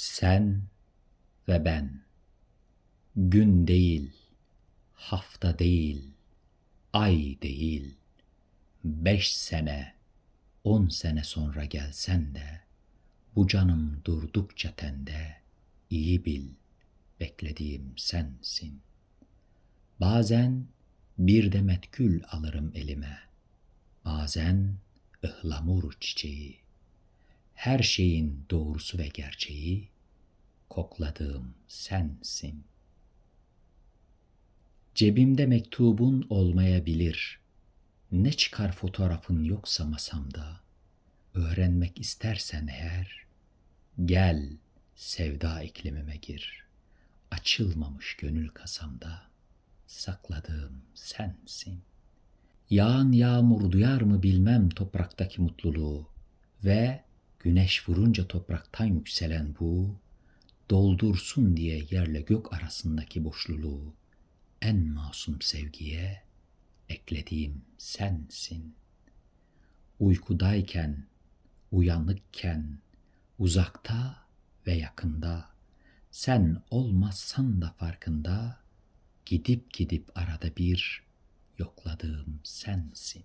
Sen ve ben. Gün değil, hafta değil, ay değil. Beş sene, on sene sonra gelsen de, bu canım durdukça tende, iyi bil, beklediğim sensin. Bazen bir demet gül alırım elime, bazen ıhlamur çiçeği. Her şeyin doğrusu ve gerçeği, kokladığım sensin. Cebimde mektubun olmayabilir. Ne çıkar fotoğrafın yoksa masamda. Öğrenmek istersen eğer, gel sevda iklimime gir. Açılmamış gönül kasamda, sakladığım sensin. Yağan yağmur duyar mı bilmem topraktaki mutluluğu ve güneş vurunca topraktan yükselen bu doldursun diye yerle gök arasındaki boşluluğu en masum sevgiye eklediğim sensin. Uykudayken, uyanıkken, uzakta ve yakında, sen olmazsan da farkında, gidip gidip arada bir yokladığım sensin.